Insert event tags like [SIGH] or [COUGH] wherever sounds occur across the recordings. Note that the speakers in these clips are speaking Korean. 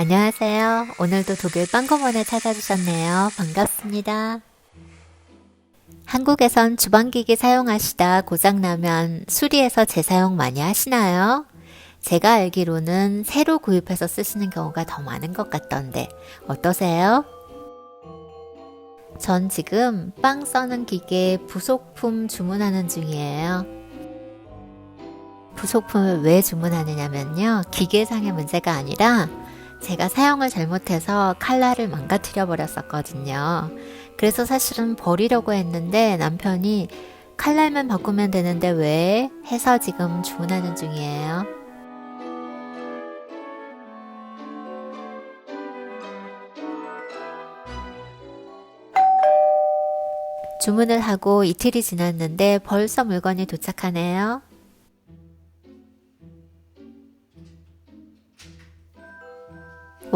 안녕하세요. 오늘도 독일 빵거원에 찾아주셨네요. 반갑습니다. 한국에선 주방기기 사용하시다 고장나면 수리해서 재사용 많이 하시나요? 제가 알기로는 새로 구입해서 쓰시는 경우가 더 많은 것 같던데 어떠세요? 전 지금 빵 써는 기계 부속품 주문하는 중이에요. 부속품을 왜 주문하느냐면요. 기계상의 문제가 아니라 제가 사용을 잘못해서 칼날을 망가뜨려 버렸었거든요. 그래서 사실은 버리려고 했는데 남편이 칼날만 바꾸면 되는데 왜 해서 지금 주문하는 중이에요. 주문을 하고 이틀이 지났는데 벌써 물건이 도착하네요.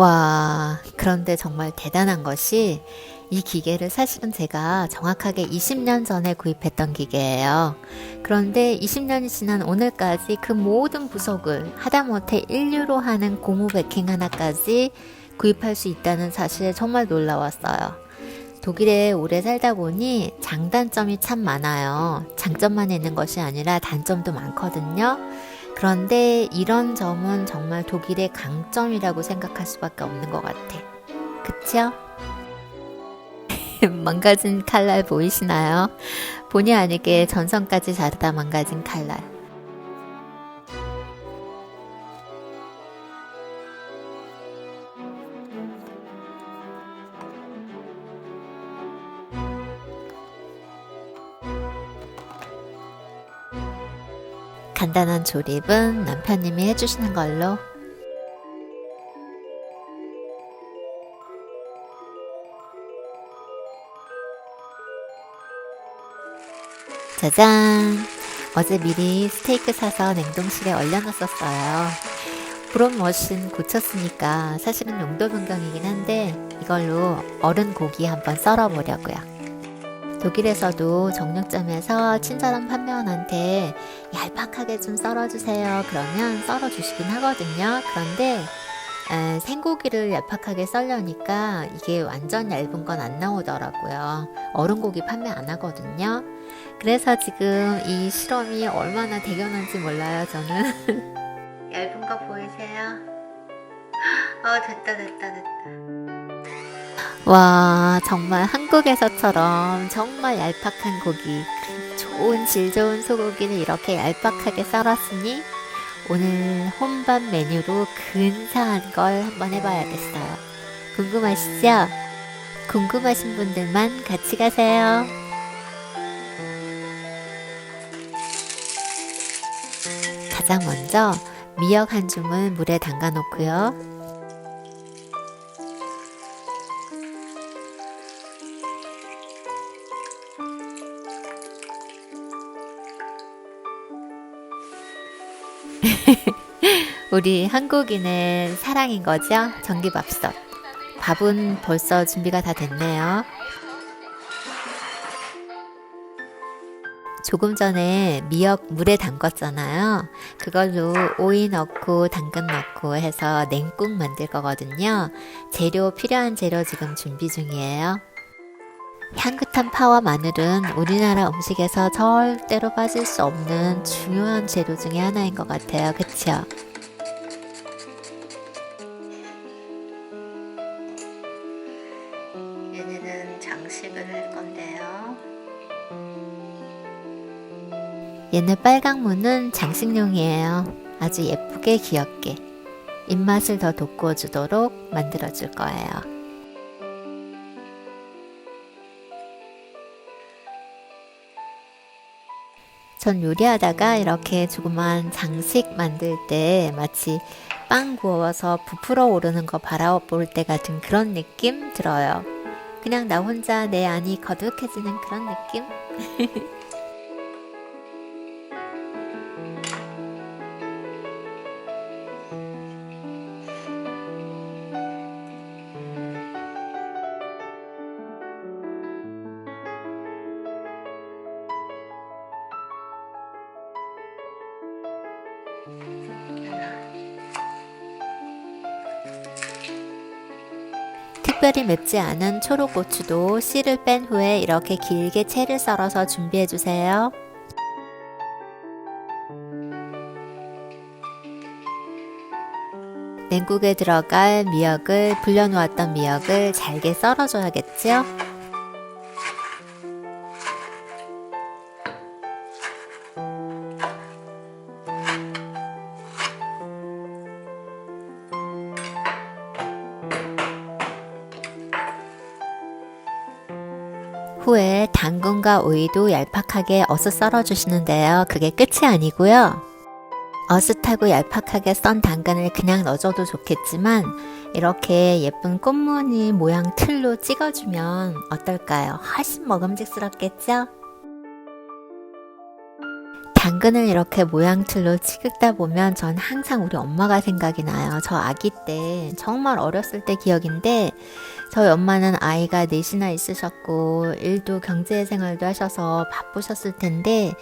와, 그런데 정말 대단한 것이 이 기계를 사실은 제가 정확하게 20년 전에 구입했던 기계예요. 그런데 20년이 지난 오늘까지 그 모든 부속을 하다못해 인류로 하는 고무 베킹 하나까지 구입할 수 있다는 사실에 정말 놀라웠어요. 독일에 오래 살다 보니 장단점이 참 많아요. 장점만 있는 것이 아니라 단점도 많거든요. 그런데 이런 점은 정말 독일의 강점이라고 생각할 수밖에 없는 것 같아. 그쵸? [LAUGHS] 망가진 칼날 보이시나요? 본의 아니게 전선까지 자르다 망가진 칼날. 간단한 조립은 남편님이 해주시는 걸로. 짜잔! 어제 미리 스테이크 사서 냉동실에 얼려놨었어요. 브론 머신 고쳤으니까 사실은 용도 변경이긴 한데 이걸로 어른 고기 한번 썰어보려고요. 독일에서도 정육점에서 친절한 판매원한테 얄팍하게 좀 썰어주세요. 그러면 썰어주시긴 하거든요. 그런데 에, 생고기를 얄팍하게 썰려니까 이게 완전 얇은 건 안 나오더라고요. 어른 고기 판매 안 하거든요. 그래서 지금 이 실험이 얼마나 대견한지 몰라요, 저는. [LAUGHS] 얇은 거 보이세요? 어, 됐다, 됐다, 됐다. 와, 정말 한국에서처럼 정말 얄팍한 고기, 좋은 질 좋은 소고기를 이렇게 얄팍하게 썰었으니 오늘 혼밥 메뉴로 근사한 걸 한번 해봐야겠어요. 궁금하시죠? 궁금하신 분들만 같이 가세요. 가장 먼저 미역 한 줌을 물에 담가 놓고요. [LAUGHS] 우리 한국인의 사랑인 거죠? 전기밥솥. 밥은 벌써 준비가 다 됐네요. 조금 전에 미역 물에 담궜잖아요. 그걸로 오이 넣고 당근 넣고 해서 냉국 만들 거거든요. 재료 필요한 재료 지금 준비 중이에요. 향긋한 파와 마늘은 우리나라 음식에서 절대로 빠질 수 없는 중요한 재료 중에 하나인 것 같아요. 그쵸? 얘네는 장식을 할 건데요. 얘네 빨강 무는 장식용이에요. 아주 예쁘게 귀엽게 입맛을 더 돋궈주도록 만들어 줄 거예요. 전 요리하다가 이렇게 조그만 장식 만들 때 마치 빵 구워서 부풀어 오르는 거 바라볼 때 같은 그런 느낌 들어요. 그냥 나 혼자 내 안이 거듭해지는 그런 느낌? [LAUGHS] 특별히 맵지 않은 초록고추도 씨를 뺀 후에 이렇게 길게 채를 썰어서 준비해주세요. 냉국에 들어갈 미역을 불려놓았던 미역을 잘게 썰어줘야겠지요? 당근과 오이도 얄팍하게 어슷 썰어주시는데요. 그게 끝이 아니고요. 어슷하고 얄팍하게 썬 당근을 그냥 넣어줘도 좋겠지만 이렇게 예쁜 꽃무늬 모양 틀로 찍어주면 어떨까요? 훨씬 먹음직스럽겠죠? 당근을 이렇게 모양 틀로 찍다 보면 전 항상 우리 엄마가 생각이 나요. 저 아기 때 정말 어렸을 때 기억인데 저희 엄마는 아이가 넷이나 있으셨고 일도 경제 생활도 하셔서 바쁘셨을 텐데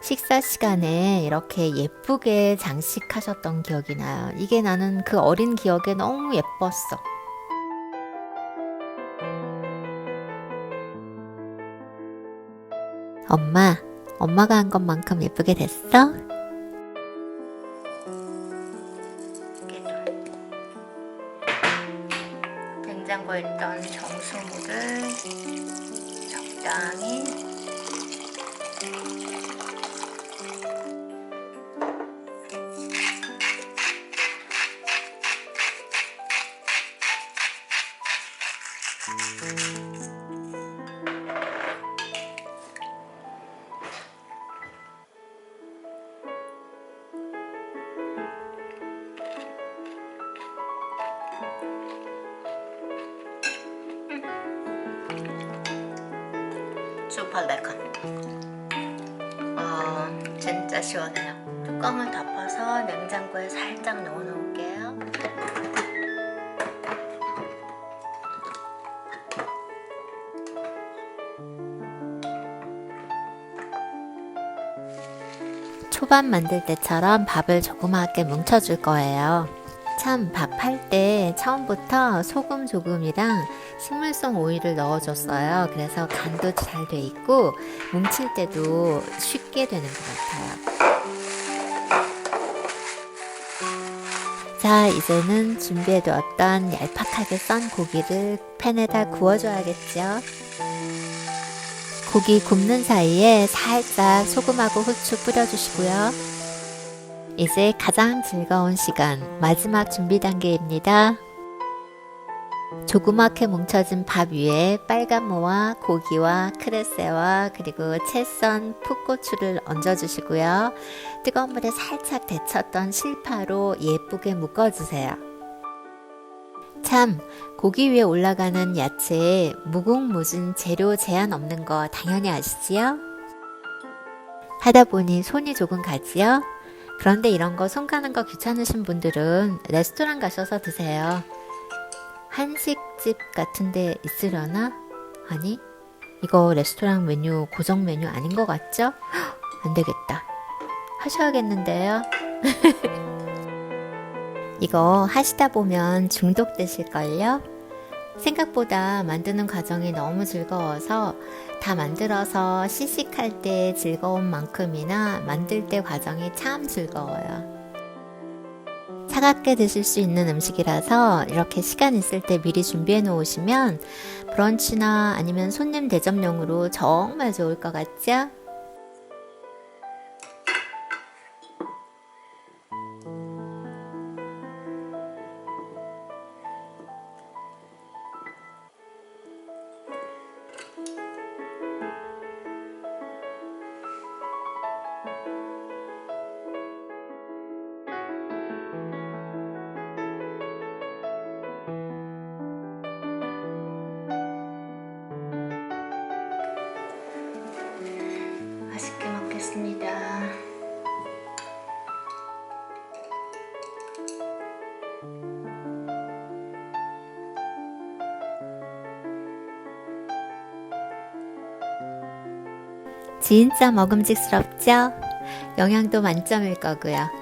식사 시간에 이렇게 예쁘게 장식하셨던 기억이 나요. 이게 나는 그 어린 기억에 너무 예뻤어. 엄마, 엄마가 한 것만큼 예쁘게 됐어? 달콤. 어, 진짜 시원해요. 뚜껑을 덮어서 냉장고에 살짝 넣어 놓을 초밥 만들 때처럼 밥을 조그맣게 뭉쳐줄 거예요. 참 밥할 때 처음부터 소금 조금이랑 식물성 오일을 넣어줬어요. 그래서 간도 잘 돼 있고 뭉칠 때도 쉽게 되는 것 같아요. 자, 이제는 준비해두었던 얄팍하게 썬 고기를 팬에다 구워줘야겠죠. 고기 굽는 사이에 살짝 소금하고 후추 뿌려주시고요. 이제 가장 즐거운 시간, 마지막 준비 단계입니다. 조그맣게 뭉쳐진 밥 위에 빨간 무와 고기와 크레세와 그리고 채썬 풋고추를 얹어주시고요. 뜨거운 물에 살짝 데쳤던 실파로 예쁘게 묶어주세요. 참, 고기 위에 올라가는 야채에 무궁무진 재료 제한 없는 거 당연히 아시지요? 하다 보니 손이 조금 가지요? 그런데 이런 거 손 가는 거 귀찮으신 분들은 레스토랑 가셔서 드세요. 한식집 같은 데 있으려나? 아니, 이거 레스토랑 메뉴 고정 메뉴 아닌 것 같죠? 헉, 안 되겠다. 하셔야겠는데요. [LAUGHS] 이거 하시다 보면 중독되실걸요? 생각보다 만드는 과정이 너무 즐거워서 다 만들어서 시식할 때 즐거운 만큼이나 만들 때 과정이 참 즐거워요. 차갑게 드실 수 있는 음식이라서 이렇게 시간 있을 때 미리 준비해 놓으시면 브런치나 아니면 손님 대접용으로 정말 좋을 것 같죠? 진짜 먹음직스럽죠? 영양도 만점일 거고요.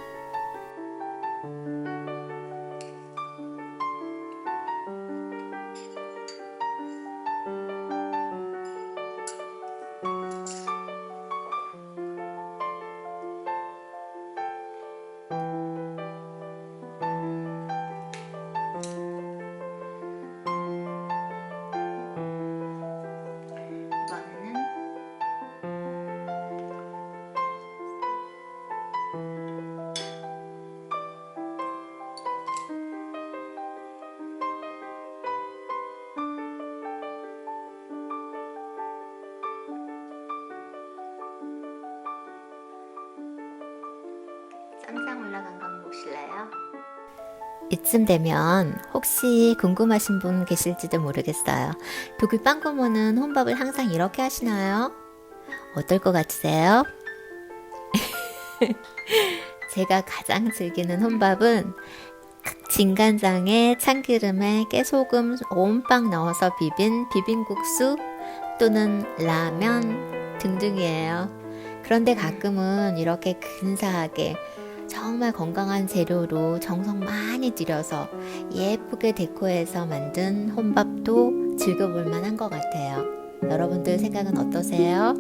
이쯤 되면 혹시 궁금하신 분 계실지도 모르겠어요. 독일 빵고모는 혼밥을 항상 이렇게 하시나요? 어떨 것 같으세요? [LAUGHS] 제가 가장 즐기는 혼밥은 진간장에 참기름에 깨소금 온빵 넣어서 비빈 비빔국수 또는 라면 등등이에요. 그런데 가끔은 이렇게 근사하게 정말 건강한 재료로 정성 많이 들여서 예쁘게 데코해서 만든 혼밥도 즐겨볼 만한 것 같아요. 여러분들 생각은 어떠세요?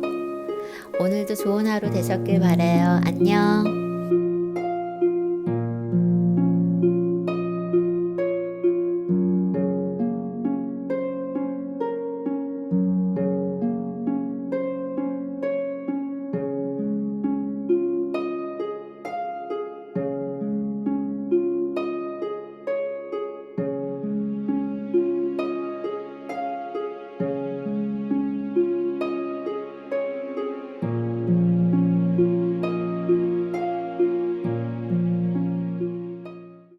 오늘도 좋은 하루 되셨길 바래요. 안녕.